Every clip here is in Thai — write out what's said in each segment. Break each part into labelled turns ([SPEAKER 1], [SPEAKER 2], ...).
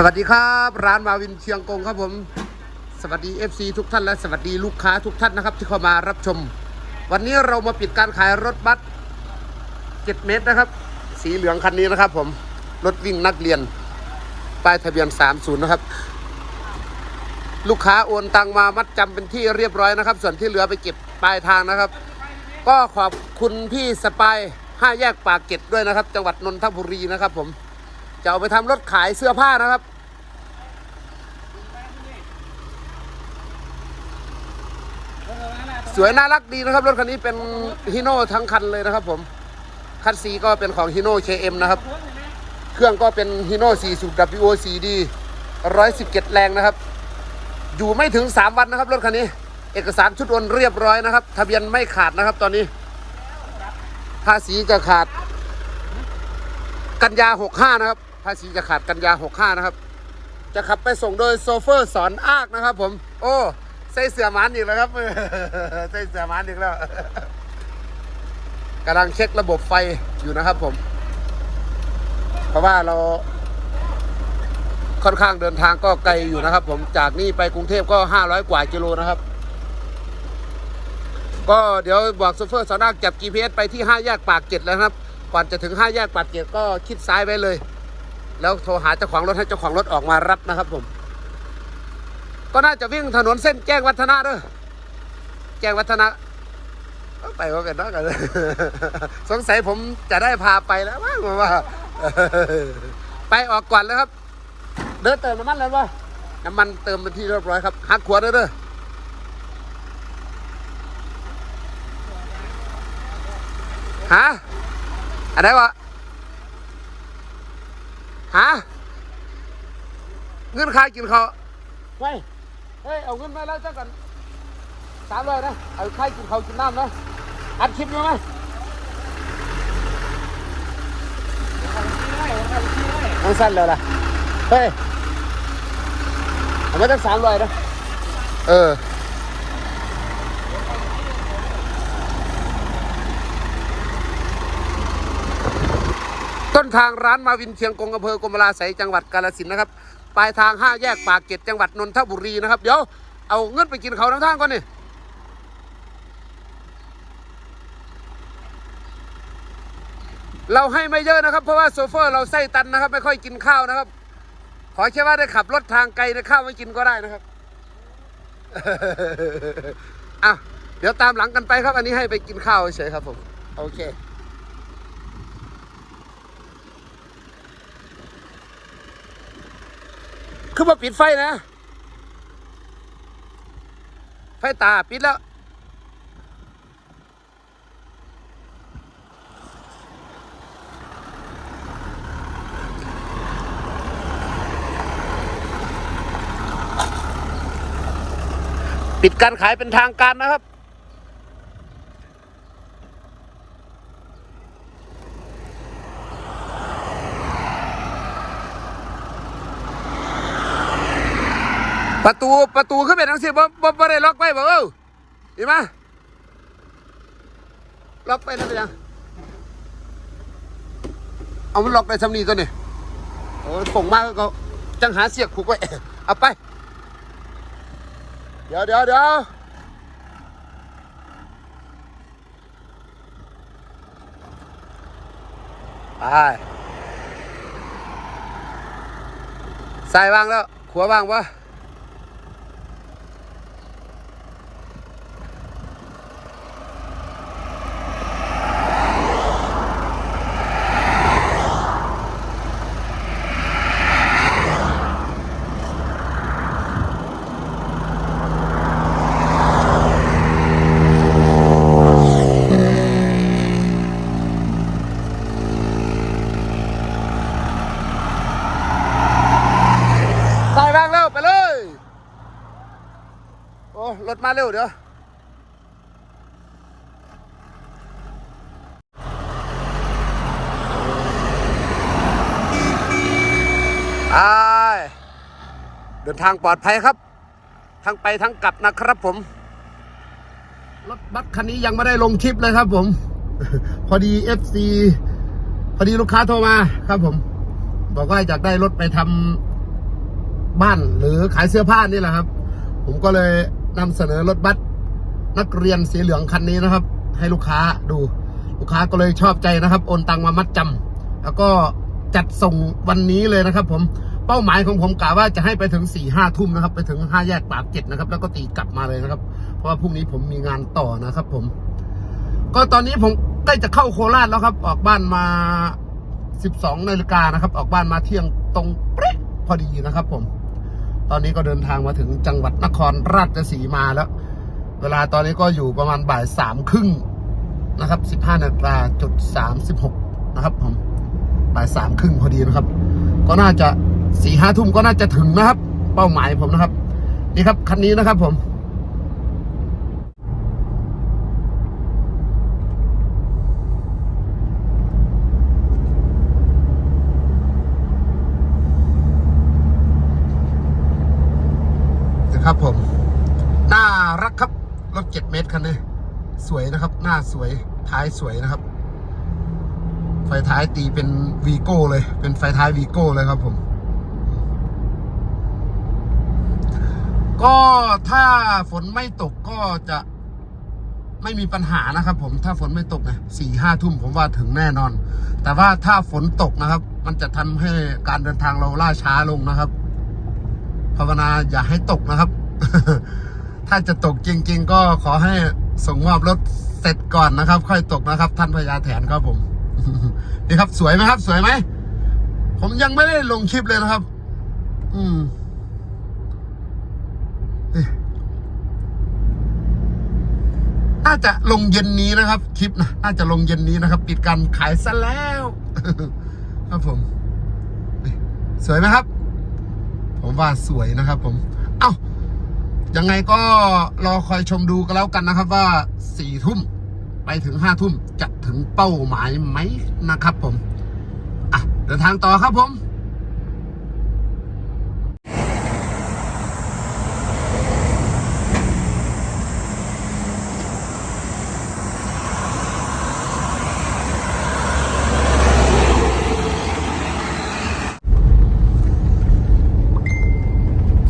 [SPEAKER 1] สวัสดีครับ ร้านมาวินเชียงกงครับผม สวัสดี FC ทุกท่านและสวัสดีลูกค้าทุกท่านนะครับ ที่เข้ามารับชม วันนี้เรามาปิดการขายรถบัส7เมตรนะครับ สีเหลืองคันนี้นะครับผม รถวิ่งนักเรียน ป้ายทะเบียน 30 นะครับ ลูกค้าโอนตังมามัดจำเป็นที่เรียบร้อยนะครับ ส่วนที่เหลือไปเก็บปลายทางนะครับ ก็ขอบคุณพี่สปายห้าแยกปากเก็ดด้วยนะครับ จังหวัดนนทบุรีนะครับผม จะเอาไปทำรถขายเสื้อผ้านะครับ สวยน่ารักดีนะครับ รถคันนี้เป็นฮิโน่ทั้งคันเลยนะครับผม คันซีก็เป็นของฮิโน่เชเอ็มนะครับ เครื่องก็เป็นฮิโน่4สูบ WOCD 117 แรงนะครับ อยู่ไม่ถึง 3 วันนะครับ รถคันนี้ เอกสารชุดโอนเรียบร้อยนะครับ ทะเบียนไม่ขาดนะครับ ตอนนี้ ภาษีจะขาดกันยา 65 นะครับ ภาษีจะขาดกันยา 65 นะครับ จะขับไปส่งโดยโซเฟอร์สอนอากนะครับ ผม โอ้ใส่เสือมันอีกแล้วครับใส่เสือมันอีกแล้วกำลังเช็คระบบไฟอยู่นะครับผม เพราะว่าเรา ค่อนข้างเดินทางก็ไกลอยู่นะครับ ผมจากนี่ไปกรุงเทพก็500กว่ากิโลนะครับ ก็เดี๋ยวบอกโซเฟอร์สอนอากจับ GPS ไปที่ 5 แยกปากเกร็ดแล้วครับ ก่อนจะถึง 5 แยกปากเกร็ดก็คิดซ้ายไว้เลย แล้วโทรหาเจ้าของรถให้เจ้าของรถออกมารับนะครับผม ก็น่าจะวิ่งถนนเส้นแจ้งวัฒนะเด้อแจ้งวัฒนะไปว่ากันนาะกันสงสัยผมจะได้พาไปแล้วมั้งว่าไปออกก่อนเลยครับ เดินเติมน้ำมันแล้ววะน้ำมันเติมเป็นที่เรียบร้อยครับหักขวดด้อเด้อฮะอะไรวะ ฮะเงินค่ากินเขาวเฮ้ยเฮ้ยเอาเงินมาแล้วจ้ากันสามร้อยนะเอาค่ากินเขาวกินน้ำนะอัดคลิปอยู่ไหมต้องสั้นเลยล่ะเฮ้ยเอามาตั้งสามร้อยนะเออ นทางร้านมาวินเชียงกงอำเภอกรมราไสยจังหวัดกาฬสินธุ์นะครับปลายทางห้าแยกปากเกร็ดจังหวัดนนทบุรีนะครับเดี๋ยวเอาเงินไปกินเขาทั้งทางก่อนนี่เราให้ไม่เยอะนะครับ เพราะว่าโซเฟอร์เราไส้ตันนะครับ ไม่ค่อยกินข้าวนะครับ ขอแค่ว่าได้ขับรถทางไกลในข้าวไม่กินก็ได้นะครับอะเดี๋ยวตามหลังกันไปครับ อันนี้ให้ไปกินข้าวเฉยครับผม โอเค คือมาปิดไฟนะ ไฟตาปิดแล้ว ปิดการขายเป็นทางการนะครับ ประตูประตูขึ้นเป็นทั้งสิบบ่บ่ได้ล็อกไว้บ่เออเห็นไหมล็อกไปนั่นเป็นยังเอามันล็อกได้ทำนีตัวนี่โอ้ยผงมากก็จังหาเสียกผูกไว้เอาไป เดี๋ยวเดี๋ยวเดี๋ยวไปซ้ายว่างแล้ว ขัววางปะซ้ายว่างแล้วไปเลย โอ้ รถ มาเร็วเดี๋ยวไปเดินทางปลอดภัยครับ ทั้งไปทั้งกลับนะครับผม รถบัสคันนี้ยังไม่ได้ลงคลิปเลยครับผม พอดี FC พอดีลูกค้าโทรมาครับผม บอกว่าอยากได้รถไปทำบ้านหรือขายเสื้อผ้านี่แหละครับ ผมก็เลย นำเสนอรถบัสนักเรียนสีเหลืองคันนี้นะครับ ให้ลูกค้าดูลูกค้าก็เลยชอบใจนะครับ โอนตังมามัดจำแล้วก็จัดส่งวันนี้เลยนะครับ ผมเป้าหมายของผมกะว่าจะให้ไปถึงสี่ห้าทุ่มนะครับ ไปถึงห้าแยกปากเกร็ดนะครับ แล้วก็ตีกลับมาเลยนะครับ เพราะว่าพรุ่งนี้ผมมีงานต่อนะครับ ผม ก็ตอนนี้ผมใกล้จะเข้าโคราชแล้วครับ ออกบ้านมา12นาฬิกานะครับ ออกบ้านมาเที่ยงตรงเป๊ะพอดีนะครับ ผม ตอนนี้ก็เดินทางมาถึงจังหวัดนครราชสีมาแล้ว เวลาตอนนี้ก็อยู่ประมาณบ่ายสามครึ่งนะครับ15นาฬิกาจุด36นะครับผมบ่ายสามครึ่งพอดีนะครับ ก็น่าจะสี่ห้าทุ่มก็น่าจะถึงนะครับ เป้าหมายผมนะครับ นี่ครับคันนี้นะครับผม ครับผม น่ารักครับ รถเจ็ดเมตรคันนี้ สวยนะครับ หน้าสวย ท้ายสวยนะครับ ไฟท้ายตีเป็นวีโก้เลย เป็นไฟท้ายวีโก้เลยครับผม ก็ถ้าฝนไม่ตกก็จะไม่มีปัญหานะครับ ผมถ้าฝนไม่ตกนะสี่ห้าทุ่มผมว่าถึงแน่นอน แต่ว่าถ้าฝนตกนะครับ มันจะทำให้การเดินทางเราล่าช้าลงนะครับ ภาวนาอย่าให้ตกนะครับ ถ้าจะตกจริง ๆ ก็ขอให้ส่งมอบรถเสร็จก่อนนะครับ ค่อยตกนะครับ ท่านพญาแถนครับผมนี่ครับ สวยไหมครับ สวยไหมผมยังไม่ได้ลงคลิปเลยนะครับ อืมนี่น่าจะลงเย็นนี้นะครับ คลิปนะน่าจะลงเย็นนี้นะครับ ปิดการขายซะแล้ว ครับผม สวยไหมครับ ผมว่าสวยนะครับผมเอ้ายังไงก็รอคอยชมดูกันแล้วกันนะครับว่าสี่ทุ่มไปถึงห้าทุ่มจะถึงเป้าหมายไหมนะครับผมอะเดินทางต่อครับผม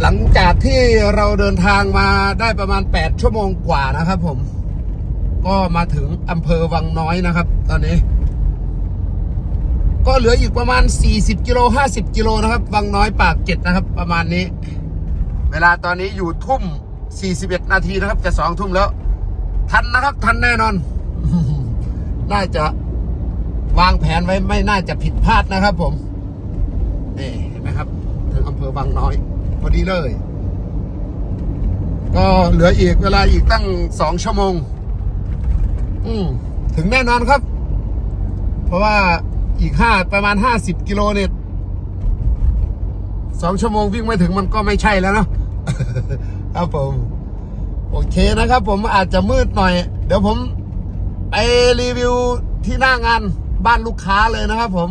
[SPEAKER 1] หลังจากที่ เราเดินทางมาได้ประมาณ 8 ชั่วโมงกว่านะครับผม ก็มาถึงอำเภอวังน้อยนะครับ ตอนนี้ ก็เหลืออีกประมาณ 40กิโล50กิโลนะครับ วังน้อยปากเจ็ดนะครับ ประมาณนี้ เวลาตอนนี้อยู่ทุ่ม 41 นาทีนะครับจะสองทุ่มแล้ว ทันนะครับ ทันแน่นอน น่าจะวางแผนไว้ไม่น่าจะผิดพลาดนะครับผมนี่เห็นไหมครับ ถึงอำเภอวังน้อยพอดีเลย ก็เหลืออีกเวลาอีกตั้งสองชั่วโมง อืมถึงแน่นอนครับ เพราะว่าอีกห้าประมาณห้าสิบกิโลเนี่ยสองชั่วโมงวิ่งไม่ถึงมันก็ไม่ใช่แล้วเนาะครับผม โอเคนะครับ ผมอาจจะมืดหน่อย เดี๋ยวผมไปรีวิวที่หน้างานบ้านลูกค้าเลยนะครับผม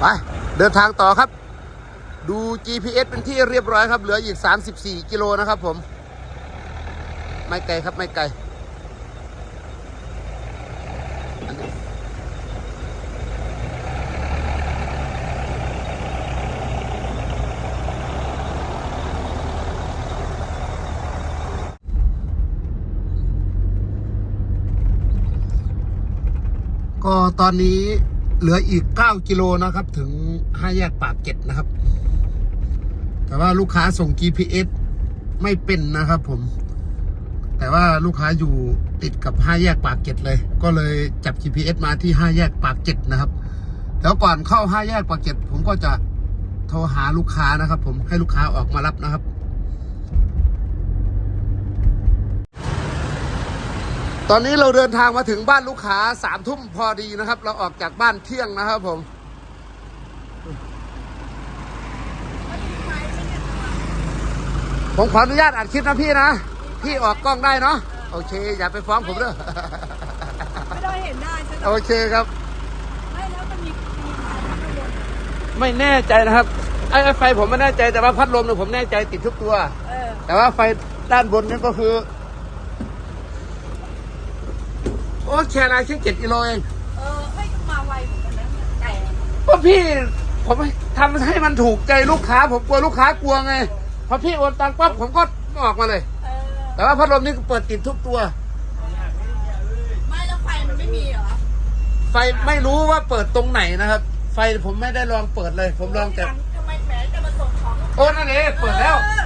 [SPEAKER 1] ไปเดินทางต่อครับ ดู GPS เป็นที่เรียบร้อยครับ เหลืออีก 34 กิโลนะครับผม ไม่ไกลครับไม่ไกลก็ตอนนี้ เหลืออีก 9 กิโลนะครับ ถึง5แยกปากเก็ดนะครับ แต่ว่าลูกค้าส่ง GPS ไม่เป็นนะครับผม แต่ว่าลูกค้าอยู่ติดกับ5แยกปากเก็ดเลย ก็เลยจับ GPS มาที่5แยกปากเก็ดนะครับแล้วก่อนเข้า5แยกปากเก็ดผมก็จะโทรหาลูกค้านะครับ ผมให้ลูกค้าออกมารับนะครับ ตอนนี้เราเดินทางมาถึงบ้านลูกค้าสามทุ่มพอดีนะครับ เราออกจากบ้านเที่ยงนะครับผมผมขออนุญาตอัดคลิปนะพี่นะ พี่ออกกล้องได้เนาะโอเค อย่าไปฟ้องผมเด้อ
[SPEAKER 2] ไม่ได้เห็นหน้าใช่ไหม
[SPEAKER 1] โอเคครับ
[SPEAKER 2] ไม่แล้วมันมีมีถ่ายรูปข้างบน
[SPEAKER 1] ไม่แน่ใจนะครับไอ้ไอ้ไฟผมไม่แน่ใจแต่ว่าพัดลมเนี่ยผมแน่ใจติดทุกตัว
[SPEAKER 2] เออ
[SPEAKER 1] แต่ว่าไฟด้านบนนี่ก็คือ โอ้แค่ไรแค่เจ็ดกิโลเอง
[SPEAKER 2] เออให้มาไวเหมือนกันนะแต่
[SPEAKER 1] ก็พี่ผมทำให้มันถูกใจลูกค้า ผมกลัวลูกค้ากลัวไงพอพี่โอนตังค์ปั๊บผมก็ออกมาเลย
[SPEAKER 2] เออ
[SPEAKER 1] แต่ว่าพัดลมนี่เปิดติดทุกตัว
[SPEAKER 2] ไม่แล้วไฟมันไม่มีเหรอ
[SPEAKER 1] ไฟไม่รู้ว่าเปิดตรงไหนนะครับ ไฟผมไม่ได้ลองเปิดเลย ผมลองแต่
[SPEAKER 2] ทำไมแหมจะมาส่งของ
[SPEAKER 1] โอ้นั่นเองเปิดแล้ว
[SPEAKER 2] ออ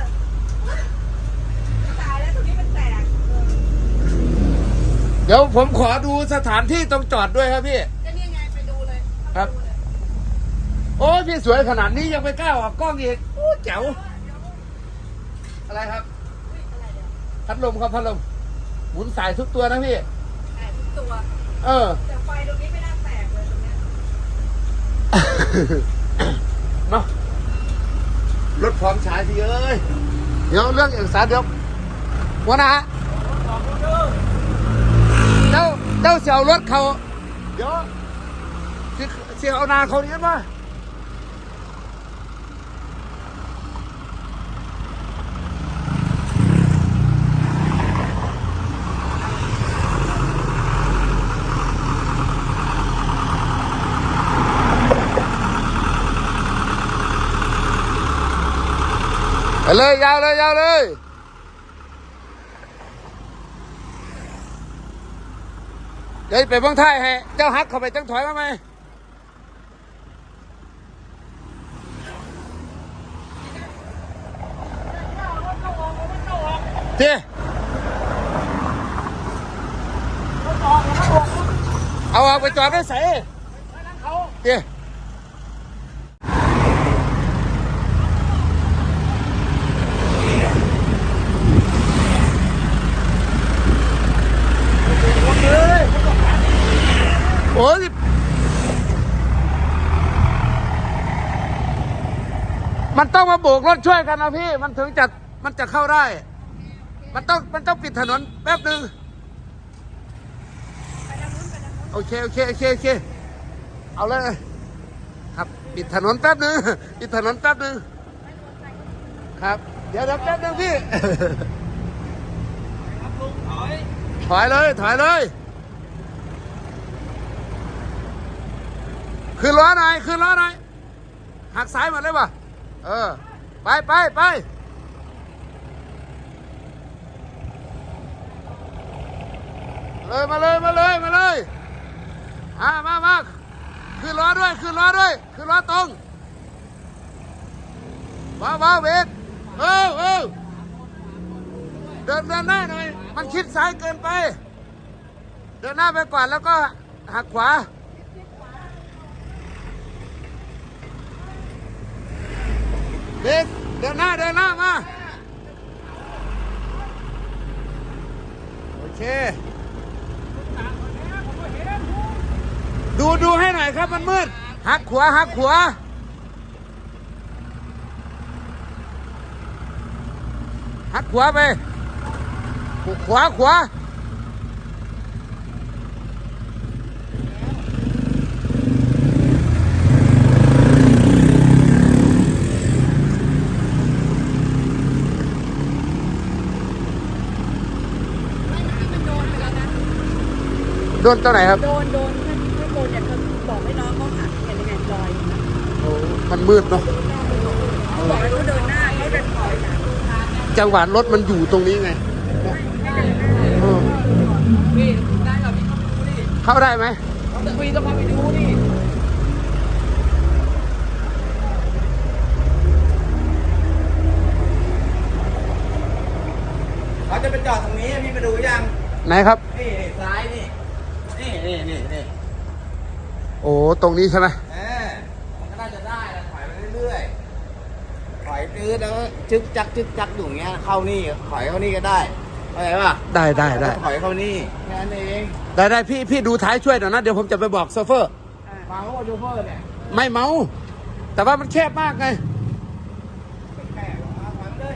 [SPEAKER 2] ตายแล้วตรงนี้มันแตก
[SPEAKER 1] เดี๋ยวผมขอดูสถานที่ตรงจอดด้วยครับพี่
[SPEAKER 2] ก็นี่ไงไปดูเลย
[SPEAKER 1] ครับ
[SPEAKER 2] เข้าไปดูเลย
[SPEAKER 1] โอ้ยพี่สวยขนาดนี้ยังไปกล้าออกกล้องอีกโอ้แจ๋วอะไรครับ
[SPEAKER 2] อุ๊ยอะไรเนี่ย
[SPEAKER 1] พัดลมครับพัดลมหมุนสายทุกตัวนะพี่
[SPEAKER 2] แตกทุกตัว
[SPEAKER 1] เออ
[SPEAKER 2] แต่ไฟตรงนี้ไม่น่าแตกเลยตรงเนี้ย
[SPEAKER 1] เนาะรถพร้อมใช้พี่เอ้ย เดี๋ยวเรื่องเอกสารเดี๋ยวหัวหน้า เจ้าเจ้าเสียวรถเขาเดี๋ยวสิเสียเอานาเขาเนี้ยมาไปเลยยาวเลยยาวเลย ดี๋ยวไปเบื้องท้ายให้ เจ้าฮักเข้าไปตั้งถอยมาไหมเจ๊เอาออกไปจอดไว้ใส่เจ๊ โอ้ยมันต้องมาโบกรถช่วยกันนะพี่ มันถึงจะมันจะเข้าได้ มันต้องมันต้องปิดถนนแป๊บหนึ่งโอเคโอเคโอเคโอเค เอาเลย ครับปิดถนนแป๊บหนึ่งปิดถนนแป๊บหนึ่งครับ เดี๋ยวเดี๋ยวแป๊บหนึ่งพี่ถอยเลย ถอยเลย ขึ้นล้อหน่อยขึ้นล้อหน่อยหักซ้ายหมดเลยป่ะเออ ไปไปไปเลยมาเลยมาเลยมาเลยมามามาขึ้นล้อด้วยขึ้นล้อด้วยขึ้นล้อตรงว้าวว้าวเบรกเออเออเดินเดินหน้าหน่อยมันชิดซ้ายเกินไป เดินหน้าไปก่อนแล้วก็หักขวา เบรกเดินหน้าเดินหน้ามา โอเค ดูดูให้หน่อยครับมันมืด หักขวาหักขวาหักขวาไปขวาขวา
[SPEAKER 2] ไม่เมื่อกี้มันโดนไปแล้วนะ
[SPEAKER 1] โดนตัวไหนครับ
[SPEAKER 2] โดนโดนถ้าถ้าโดนเนี่ยเขาบอกให้น้องเขาหักเห็นยังไงลอยอยู่นะ
[SPEAKER 1] มันมืดเนาะ
[SPEAKER 2] เขาบอกให้เขาเดินหน้าเขาเดินถอยนะ
[SPEAKER 1] จังหวะรถมันอยู่ตรงนี้ไงเออ
[SPEAKER 2] พี่ได้เหรอพี่เข้าไปดูดิ
[SPEAKER 1] เข้าได้ไหม
[SPEAKER 2] พี่ต้องเข้าไปดูดิ
[SPEAKER 3] เขาจะไปจอดตรงนี้พี่ไปดูยัง
[SPEAKER 1] ไหนครับ
[SPEAKER 3] นี่ซ้ายนี่ นี่นี่นี่นี่
[SPEAKER 1] โอ้ตรงนี้ใช่ไหม
[SPEAKER 3] เออมันก็น่าจะได้แล้วถอยไปเรื่อยๆถอยตื้อแล้วก็จึ๊กจักจึ๊กจักอยู่อย่างเงี้ยเข้านี่ถอยเข้านี่ก็ได้เข้าใจป่ะ
[SPEAKER 1] ได้ได้ได้
[SPEAKER 3] ถอยเข้านี่แค่นั้นเอง
[SPEAKER 1] ได้ได้พี่พี่ดูท้ายช่วยหน่อยนะเดี๋ยวผมจะไปบอกโซเฟอร์
[SPEAKER 3] มาโอ้โชเฟอร์เนี่ย
[SPEAKER 1] ไม่เมา แต่ว่ามันแคบมากไง
[SPEAKER 3] แม่มาถอยมาเลย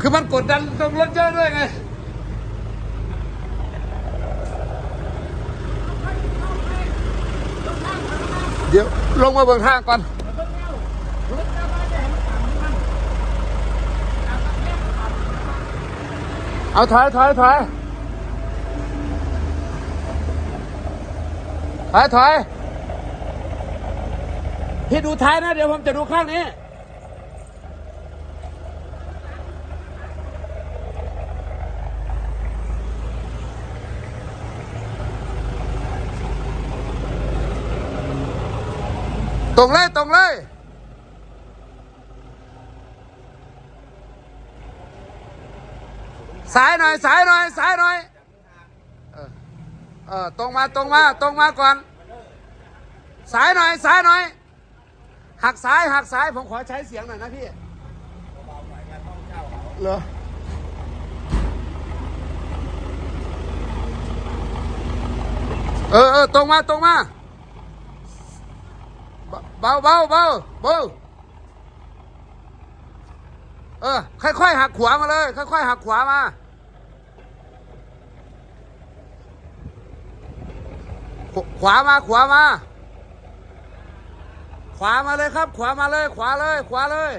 [SPEAKER 1] คือมันกดดันตรงรถเยอะด้วยไง ดี๋ยวลงมาเบิ่งทางก่อนเอาถอยถอยถอยถอยถอยพี่ดูท้ายนะ เดี๋ยวผมจะดูข้างนี้ ตรงเลยตรงเลยสายหน่อยสายหน่อยสายหน่อยเออเออตรงมาตรงมาตรงมาก่อนสายหน่อยสายหน่อยหักซ้ายหักซ้ายผมขอใช้เสียงหน่อยนะพี่เหรอเออเออตรงมาตรงมา บาเบาเบาเบาเออ ค่อยๆหักขวามาเลย ค่อยๆหักขวามาขวขวามาขวามา ขวามาเลยครับ ขวามาเลย ขวาเลย ขวาเลย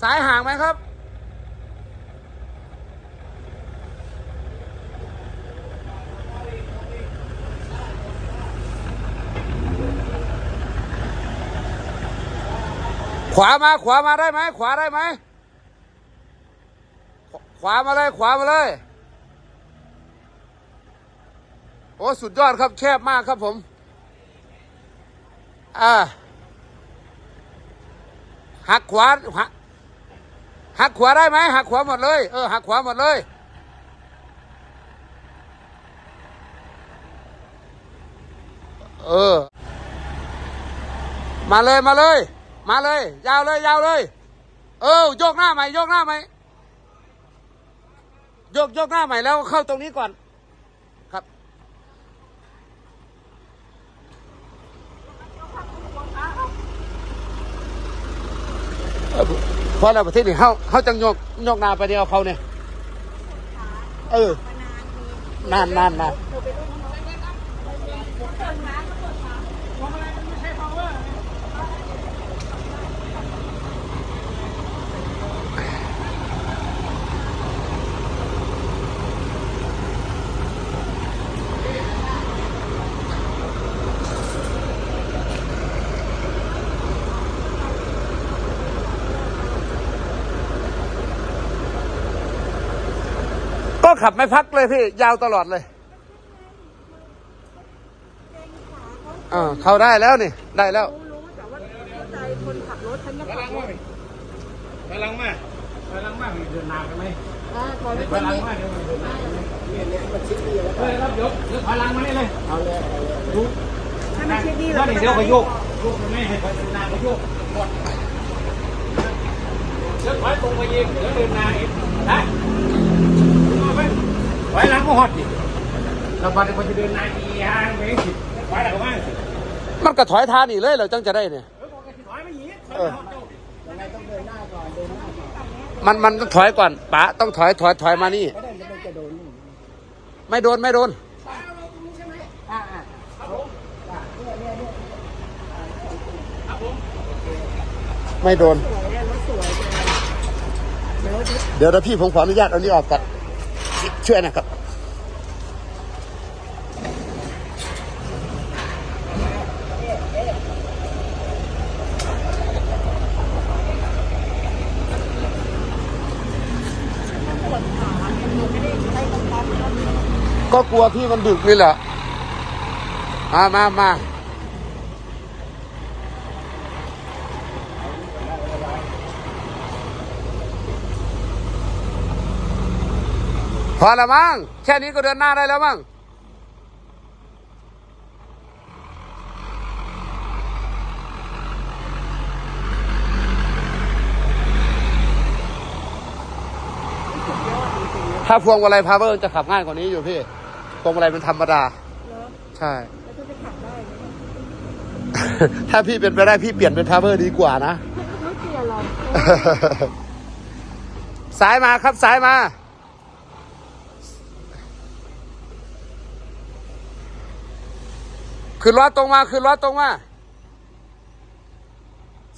[SPEAKER 1] สายห่างไหมครับ ขวามาขวามาได้ไหมขวาได้ไหมขวามาเลยขวามาเลยโอ้สุดยอดครับแคบมากครับผม อ่าหักขวาหักหักขวาได้ไหมหักขวาหมดเลยเออหักขวาหมดเลยเออ มาเลยมาเลย มาเลย ยาวเลยยาวเลย เออโยกหน้าใหม่โยกหน้าใหม่โยกโยกหน้าใหม่แล้วเข้าตรงนี้ก่อนครับเออพอแล้วประเทศนี้เขาเขาจังโยกโยกหน้าไปเดียวเขาเนี่ย เออ นานนานนาน ขับไม่พักเลยพี่ ยาวตลอดเลยอ่าเข้าได้แล้วนี่ ได้แล้ว
[SPEAKER 2] รู้รู้แต่ว่าเข้าใจคนขับรถฉันก็ขับรถ
[SPEAKER 4] พลังมากพลังมากเดินนานกันไหม
[SPEAKER 2] อ่าขอไป
[SPEAKER 4] พ
[SPEAKER 2] คน
[SPEAKER 4] ลัง
[SPEAKER 2] นี้
[SPEAKER 4] มากเดินเดินนานกันไหมเฮ้ยครับยกยกพลังมานี่เลยเอาเลย
[SPEAKER 2] ถ้าไม่ชิดนี่
[SPEAKER 4] ถ้า
[SPEAKER 2] เรา
[SPEAKER 4] หนีเดี๋ยวก็โยกโยกไม่ให้เดินนานก็โยกหมดเดี๋ยวถอยตรงไปยิงเดี๋ยวเดินนานอีกได้ ถอยหลังก็หอดดิเราบัดเดี๋ยวจะเดินนานอีกห่างไปสิถอยหลังก็มาสิ
[SPEAKER 1] มันก็ถอยทานอีกเลยเหราจังจะได้เนี่ย
[SPEAKER 4] เออบอกกันสิถอยไม่หนี
[SPEAKER 1] เออมันมันต้องถอยก่อนป๋าต้องถอยถอยถอยมานี่ ไม่โดนไม่โดนไม่โดนเดี๋ยวนะพี่ผมขออนุญาตเอานี้ออกก่อน ช่วยนะครับก็กลัวพี่มันดึกนี่แหละ มามามา พอละมั้งแค่นี้ก็เดินหน้าได้แล้วมั้งถ้าพวงมาลัยพาวเวอร์จะขับง่ายกว่านี้อยู่พี่พวงมาลัยเป็นธรรมดา
[SPEAKER 2] เหรอ
[SPEAKER 1] ใช่
[SPEAKER 2] แล้วก็จะขับได้ไหม
[SPEAKER 1] ถ้าพี่เป็นไปได้พี่เปลี่ยนเป็นพาวเวอร์ดีกว่านะ
[SPEAKER 2] ไม่เปลี่ยนหรอก
[SPEAKER 1] สายมาครับสายมา คือล้อตรงมาคือล้อตรงมา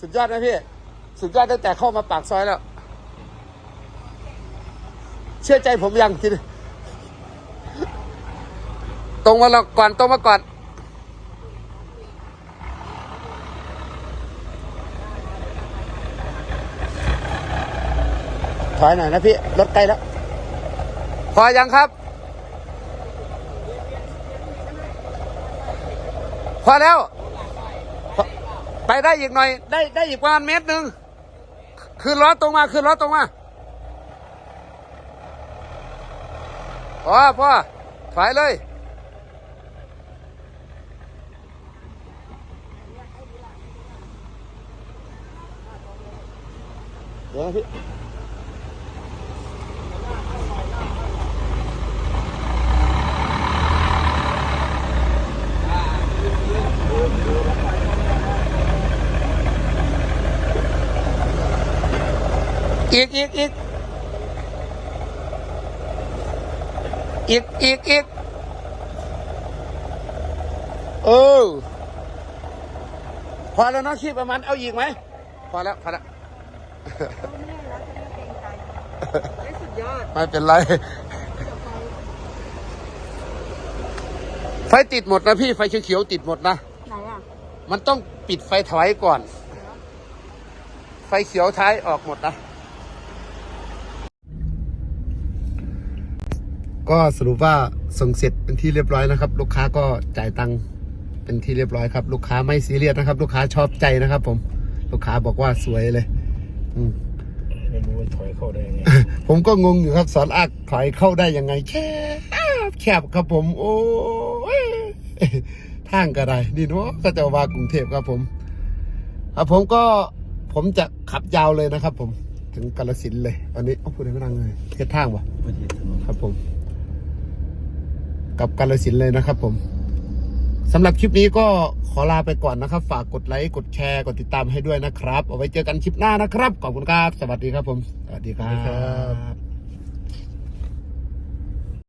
[SPEAKER 1] สุดยอดนะพี่ สุดยอดตั้งแต่เข้ามาปากซอยแล้ว เชื่อใจผมยังทีนี้ตรงมาแล้วก่อนตรงมาก่อนถอยหน่อยนะพี่ รถใกล้แล้ว พอยังครับ อแล้ว ไปได้อีกหน่อย ได้ได้อีกประมาณเมตรหนึ่งคืนล้อตรงมาคืนล้อตรงมาพอพอถอยเลยเดี๋ยวพี่ อีกอีกอีกอีกอีกอีกเออพอแล้วเนาะขี้ประมาณเอาอีกไหมพอแล้วพอแล้ว
[SPEAKER 2] ได้สุดยอด
[SPEAKER 1] ไม่เป็นไร ไฟติดหมดนะพี่ไฟเขียวๆติดหมดนะ
[SPEAKER 2] ไหนอะ
[SPEAKER 1] มันต้องปิดไฟถอยก่อน ไฟเขียวท้ายออกหมดนะ ก็สรุปว่าส่งเสร็จเป็นที่เรียบร้อยนะครับ ลูกค้าก็จ่ายตังค์เป็นที่เรียบร้อยครับ ลูกค้าไม่ซีเรียสนะครับ ลูกค้าชอบใจนะครับ ผม ลูกค้าบอกว่าสวยเลย อืม
[SPEAKER 4] ไม่รู้ว่าถอยเข้าได้ไง
[SPEAKER 1] ผมก็งงอยู่ครับสอนอักถอยเข้าได้ยังไงแคบแคบครับผม โอ้ยทางก็ได้นี่เนาะก็จะว่ากรุงเทพครับผมครับผมก็ผมจะขับยาวเลยนะครับ ผมถึงกาลสินธุ์เลยวันนี้เอาพูดได้ไม่ดังเลยเทียทางวะครับผม กับกาลสินเลยนะครับผมสำหรับคลิปนี้ก็ขอลาไปก่อนนะครับ ฝากกดไลค์กดแชร์กดติดตามให้ด้วยนะครับ เอาไว้เจอกันคลิปหน้านะครับ ขอบคุณครับ สวัสดีครับผม สวัสดีครับ